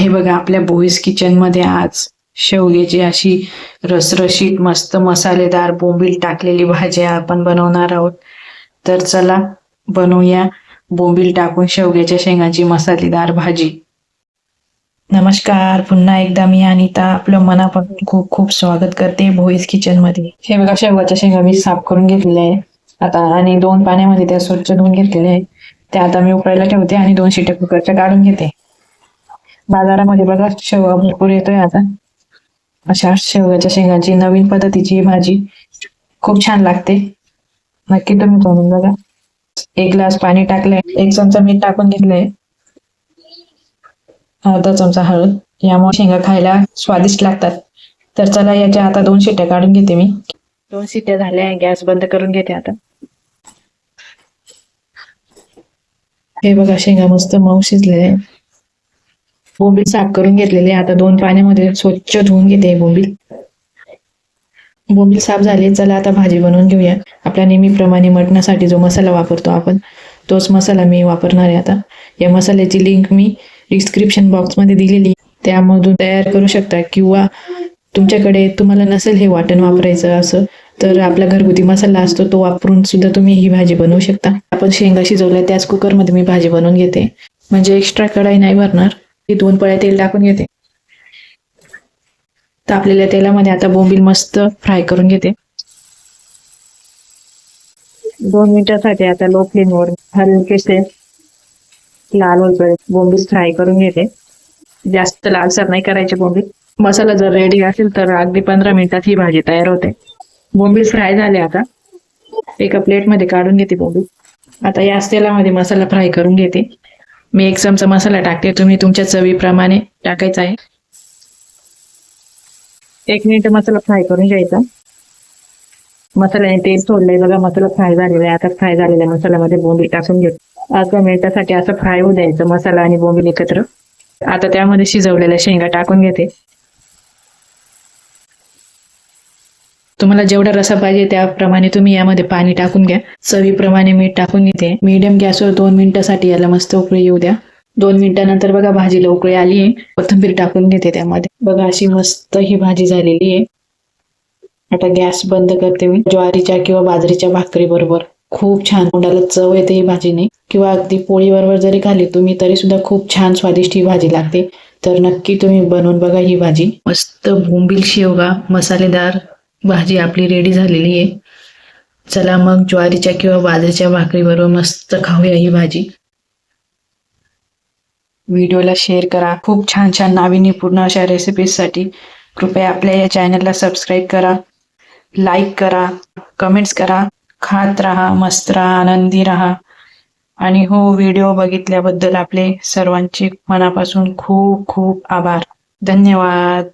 हे बघा आपल्या बोईस किचनमध्ये आज शेवग्याची अशी रसरशीत मस्त मसालेदार बोंबील टाकलेली भाजी आपण बनवणार आहोत. तर चला बनवूया बोंबील टाकून शेवग्याच्या शेंगाची मसालेदार भाजी. नमस्कार पुन्हा एकदा मी अनिता आपलं मनापासून खूप खूप स्वागत करते भोईस किचनमध्ये. हे बघा शेवगाच्या शेंगा मी साफ करून घेतलेल्या आहे आता आणि दोन पाण्यामध्ये त्या स्वच्छ धुवून घेतलेल्या आहे त्या आता मी उकळायला ठेवते आणि दोन शिट्या कुकरच्या काढून घेते. बाजारामध्ये बघा शेवगा भरपूर येतोय आता. अशा शेवगाच्या शेंगाची नवीन पद्धतीची भाजी खूप छान लागते. नक्की तुम्ही बनवून बघा. एक ग्लास पाणी टाकलंय एक चमचा मीठ टाकून घेतलंय. अर्धा चमचा हळद. यामुळे शेंगा खायला स्वादिष्ट लागतात. तर चला याच्या आता दोन शिट्ट्या काढून घेते मी. दोन शिट्ट्या झाल्या गॅस बंद करून घेते आता. हे बघा शेंगा मस्त मऊ शिजलेले आहे. बोंबील साफ करून घेतलेले आता दोन पाण्यामध्ये स्वच्छ धुवून घेते बोंबील. बोंबील साफ झाले. चला आता भाजी बनवून घेऊया. आपल्या नेहमीप्रमाणे मटणासाठी जो मसाला वापरतो आपण तोच मसाला मी वापरणार आहे आता. या मसाल्याची लिंक मी डिस्क्रिप्शन बॉक्समध्ये दिलेली. आहे. त्यामधून तयार करू शकता किंवा तुमच्याकडे तुम्हाला नसेल हे वाटण वापरायचं असं तर आपला घरगुती मसाला असतो तो वापरून सुद्धा तुम्ही ही भाजी बनवू शकता. आपण शेंगा शिजवल्या त्याच कुकरमध्ये मी भाजी बनवून घेते. म्हणजे एक्स्ट्रा कढाई नाही भरणार. दोन पळ्या तेल टाकून घेते. तापलेल्या तेलामध्ये आता बोंबील मस्त फ्राय करून घेते. दोन मिनिटासाठी आता लो फ्लेमवर हलकेसे लाल होईपर्यंत बोंबील फ्राय करून घेते. जास्त लालसर नाही करायचे बोंबील. मसाला जर रेडी असेल तर अगदी पंधरा मिनिटात ही भाजी तयार होते. बोंबील फ्राय झाले आता. एका प्लेटमध्ये काढून घेते बोंबील. आता याच तेलामध्ये मसाला फ्राय करून घेते. मी एक चमचा मसाला टाकते. तुम्ही तुमच्या चवीप्रमाणे टाकायचा आहे. एक मिनिट मसाला फ्राय करून घ्यायचा. मसाल्याने तेल सोडलंय बघा मसाला फ्राय झालेला आहे. आता फ्राय आहे मसाल्यामध्ये बोंबी टाकून घेतो अर्ध्या मिनिटासाठी असं फ्राय होऊ द्यायचं मसाला आणि बोंबील एकत्र. आता त्यामध्ये शिजवलेल्या शेंगा टाकून घेते. तुम्हाला जेवढा रसा पाहिजे त्याप्रमाणे तुम्ही यामध्ये पाणी टाकून घ्या. चवीप्रमाणे मीठ टाकून घेते मीडियम गॅसवर दोन मिनिटासाठी याला मस्त उकळी येऊ द्या. दोन मिनिटानंतर बघा भाजीला उकळी आली आहे. कोथिंबीर टाकून घेते त्यामध्ये. बघा अशी मस्त ही भाजी झालेली आहे. आता गॅस बंद करते मी. ज्वारीच्या किंवा बाजरीच्या भाकरी बरोबर खूप छान तोंडाला चव येते ही भाजीने. किंवा अगदी पोळी बरोबर जरी खाली तुम्ही तरी सुद्धा खूप छान स्वादिष्ट ही भाजी लागते. तर नक्की तुम्ही बनवून बघा ही भाजी. मस्त भोंबील शेवगा मसालेदार भाजी आपली रेडी झालेली आहे. चला मग ज्वारीच्या किंवा बाजरीच्या भाकरीबरोबर मस्त खाऊया ही भाजी. व्हिडिओला शेअर करा. खूप छान छान नाविन्यपूर्ण अशा रेसिपीजसाठी कृपया आपल्या या चॅनलला सबस्क्राईब करा. लाईक करा. कमेंट्स करा. खात राहा. मस्त राहा. आनंदी राहा. आणि हो व्हिडिओ बघितल्याबद्दल आपले सर्वांचे मनापासून खूप खूप आभार. धन्यवाद.